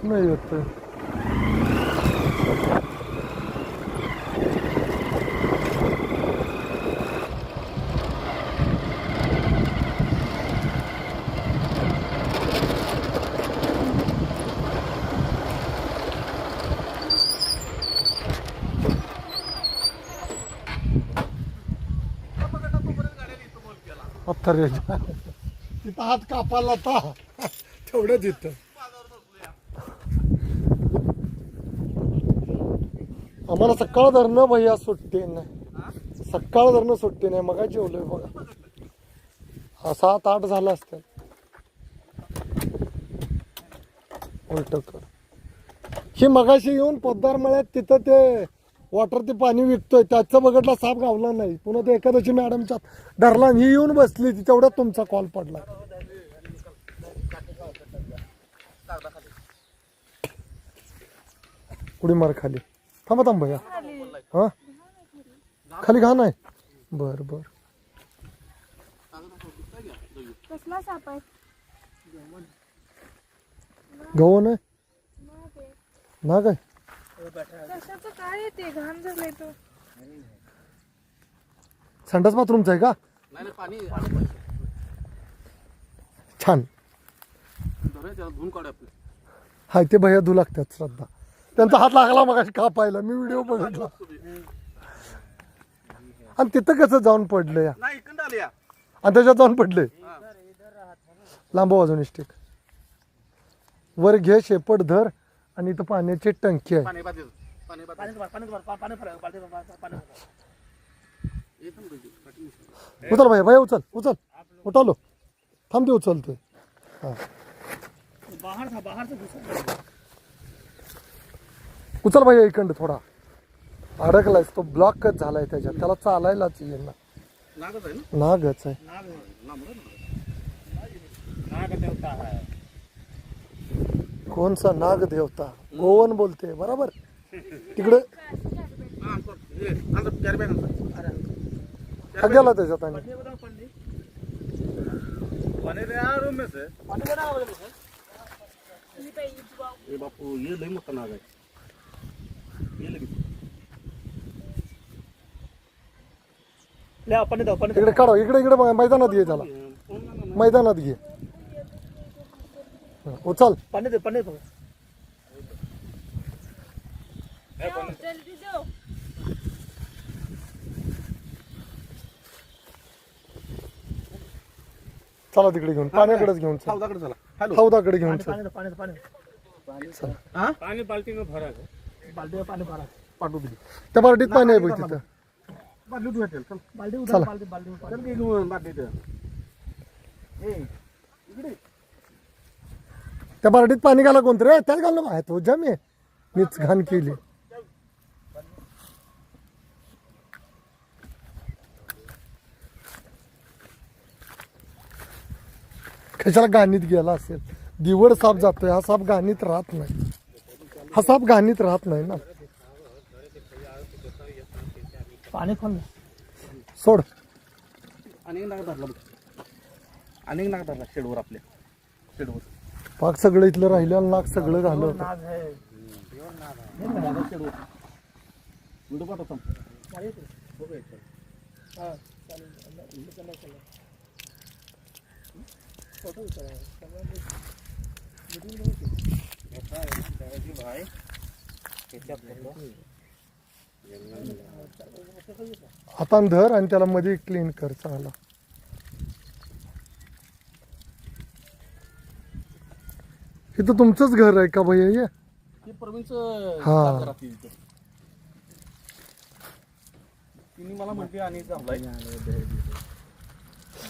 कुठनं येत पत्थर तिथं हात कापायला आता तेवढं तिथं आम्हाला सकाळ धरणं भैया सुट्टी नाही सकाळ धरणं सुट्टी नाही मग जेवलोय बघा. हा सात आठ झाला असतं उलट कर. ही मगाशी येऊन पोद्दार मळ्यात तिथं ते वॉटर ते पाणी विकतोय त्याचं बघितला साप गावला नाही. पुन्हा ते एकादशी मॅडमच्या धरला ही येऊन बसली ती तेवढ्यात तुमचा कॉल पडला. उडी मार खाली. थांबा थांब भैया हा? खाली घाण आहे बर बर. कसला साप आहे? गव्हाण आहे? नाग आहे. ना काय? कशाचं काय आहे ते? घाण झालंय तो. संडास बाथरूमचा आहे का? नाही नाही पाणी. पाणी छान हाय ते भैया धू लागतात श्रद्धा. त्यांचा हात लागला मग का पाहिला मी व्हिडिओ बघितला. आणि तिथं कसं जाऊन पडलं या? नाही इकडं आले या. आणि त्याच्यात जाऊन पडले? लांब वाजून स्टिक वर घे शेपट धर आणि इथं पाण्याची टंकी आहे. पाणी पाणी पाणी पाणी पाणी पाणी पाणी येतं ना पाठी उचल भैया भैया उचल उचल. उठवलो थांब ते उचलतोय. हा. बाहेर था बाहेर से उचल भैया इकडं थोडा. अडकलाय तो ब्लॉकच झालाय त्याच्यात. त्याला चालायलाच आहे ना? नागच आहे. नाग लांब नाग देवता है कोणचा नाग देवता गोवन बोलते बरोबर? तिकडे? हाँ हा गेला त्याच्यात आणि बापू ये लई मोठा नाग आहे. इकडे काढा इकडे इकडे बघा, मैदानात घे त्याला मैदानात घे हा, उचल पाणी दे पाणी जाओ चला तिकडे घेऊन पाण्याकडेच घेऊन चल. चला. हौदाकडे घेऊन चल. पाणी पाणी पाणी. चल. हाँ? पानी बाल्टी में भरा बाल्टी भरा. दिली. त्या बार्टीत पाणी आहे बघ तिथं. बाल्टी धुया चल. बाल्टी उधर चला. बाल्टी बाल्टी में चल की घेऊन बाल्टी दे ए इकडे. त्या बार्टीत पाणी घाला कोणतं रे? त्यात घालणं माहीत तो जमे मीच घाण केली. कशाला गाणीत गेला असेल? दिवड साप जातोय हा साप गाणीत राहत नाही. हा साप गाणीत राहत नाही ना. पाणी खोल सोड. अनेक नाग धरला बघ. अनेक नाग धरला शेडवर आपल्या शेडवर. पाक सगळं इथलं राहिलेलं नाक सगळं झालं. होतं नाग है शेडवर. व्हिडिओ पाठवतो आता धर आणि त्याला मध्ये क्लीन कर चांगला. इथं तुमचंच घर आहे का भैया हे? हा. मला आणि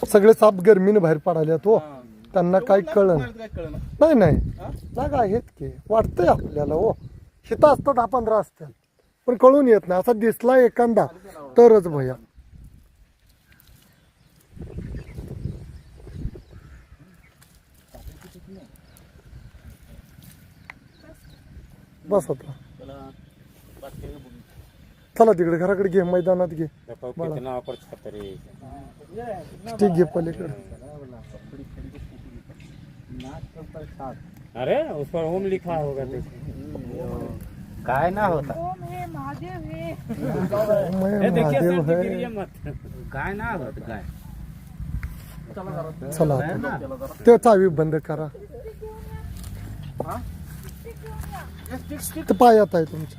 सगळे साप गरमीने बाहेर पडाले तो हा. त्यांना काय कळलं काय कळलं नाही नाही? जागा आहेत की. वाटतंय आपल्याला हो. शिता असतं दहा पंधरा असतात पण कळून येत नाही. असा दिसला एखादा तरच भैया. बस आता. चला तिकडे घराकडे घे मैदानात घे. ठीक घे पलीकडे. अरे उस पर ओम लिखा होगा देखो काय ना होता। ओम हे महादेव हे। देखिए मत। काय ना होत काय? चला. ते चावी बंद करा। ते पायात आहे तुमच्या।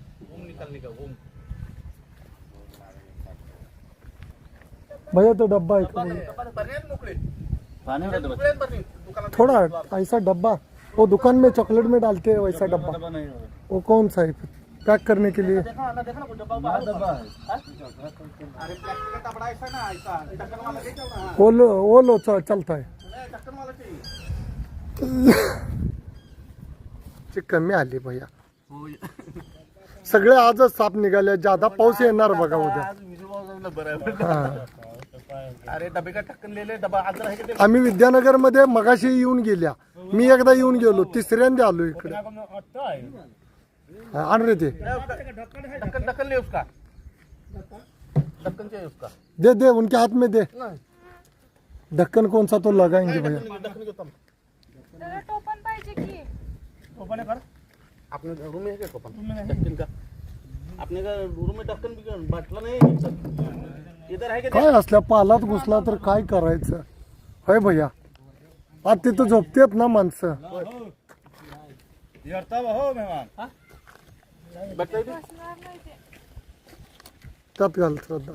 ओम निकाल निकाल ओम भैया तो डब्बा आहे का? पर्याय मोकळे पाणी होतं मोकळे आहेत बरं. दुकानात थोड़ा ऐसा डब्बा वो दुकान में चॉकलेट में डालते हैं वैसा डब्बा वो कौन सा है? पैक करने के लिए। देखा ना देखा ना कोई डब्बा बाहर हाँ? अरे प्लास्टिक का डब्बा ऐसा ना ऐसा। ढक्कन वाला ले चल रहा वो लो वो लो च- चलता है। है ढक्कन वाला चाहिए ची कमी आली भैया। सगळे आजच साप निघाले ज्यादा पाऊस येणार बघा उद्या. आज विजू बरं हा. अरे डबे का ढक्कन ले ले डब्बा आज आहे का ते आम्ही विद्यानगरमध्ये मगाशी येऊन गेल्या. मी एकदा येऊन गेलो तिसऱ्यांदा आलो इकडे. हा, आण रे ते. ढक्कन ढक्कन ले उसका ढक्कन चाहिए उसका दे दे उनके हाथ में दे. ढक्कन कौन सा तो लगाएंगे भैया? त्याला टोपण पाहिजे की. अपने रूम में है क्या टोपन ढक्कन का। अपने का रूम में ढक्कन भी बाटला नाही इधर? है क्या काय असल्या पालात घुसला तर काय करायचं? होय भैया. आज तिथं झोपतेत ना माणसं. त्यात घाल श्रद्धा.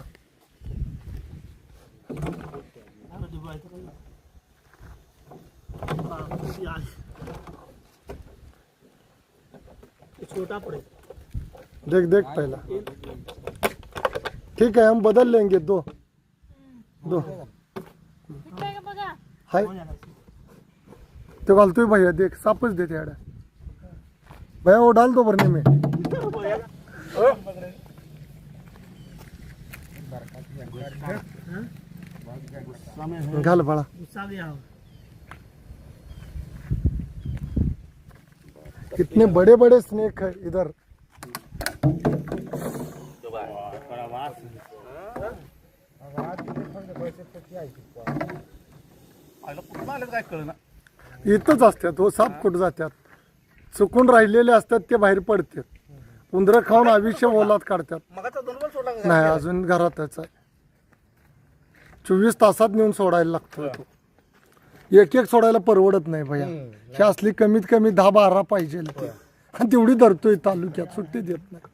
छोटा पड़े। देख देख पहला। ठीक है हम बदल लेंगे दो। दो। हाय। ते घालतोय भैया देख सापच देते याड्या भैया वो डाल दो भरने में। घाल बड़ा। कितने बड़े बड़े स्नेक है इधर। इथंच असतात हो साप कुठं जातात? चुकून राहिलेले असतात ते बाहेर पडतात. उंदरं खाऊन आयुष्य ओलात काढतात. नाही अजून घरातच आहे. चोवीस तासात नेऊन सोडायला लागतो तो. एक एक सोडायला परवडत नाही भैया. हे असली कमीत कमी दहा बारा पाहिजे ते. आणि तेवढी धरतोय तालुक्यात सुट्टी देत नाही.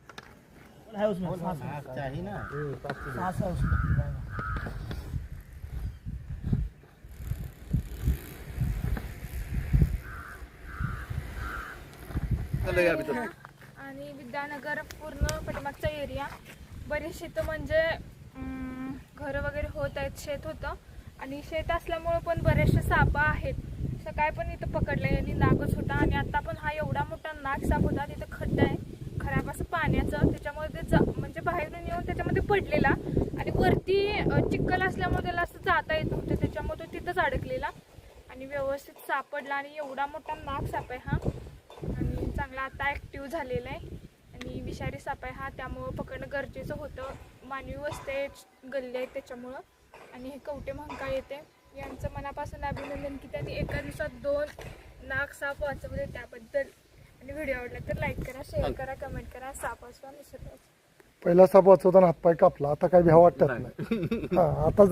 आणि विद्यानगर पूर्ण पाठीमागचा एरिया बरेचसे तर म्हणजे घरं वगैरे होत आहेत शेत होतं. आणि शेत असल्यामुळं पण बरेचसे साप आहेत. सकाळी पण इथं पकडले आणि नागच होता आणि आता पण हा एवढा मोठा नाग साप होता तिथं खड्डा आहे. खराब असं पाण्याचं त्याच्यामुळे ते जा म्हणजे बाहेरून येऊन त्याच्यामध्ये पडलेला. आणि वरती चिक्कल चिखल असल्यामुळे त्याला असं जाता येत नव्हतं त्याच्यामुळे तो तिथंच अडकलेला. आणि व्यवस्थित सापडला आणि एवढा मोठा नाग साप आहे हा. आणि चांगला आता ॲक्टिव्ह झालेला आहे. आणि विषारी साप आहे हा त्यामुळं पकडणं गरजेचं होतं. मानवी वस्ते गल्ली आहेत त्याच्यामुळं. आणि हे कवटे महंकाळ येते. यांचं मनापासून अभिनंदन की त्यांनी एका दिवसात दोन नाग साप वाचवले त्याबद्दल. आणि व्हिडिओ आवडला तर लाईक करा शेअर करा कमेंट करा. साप वाचवा निसर्ग. पहिला साप वाचवताना हातपाय कापला. आता काही भ्या वाटत नाही. हा आता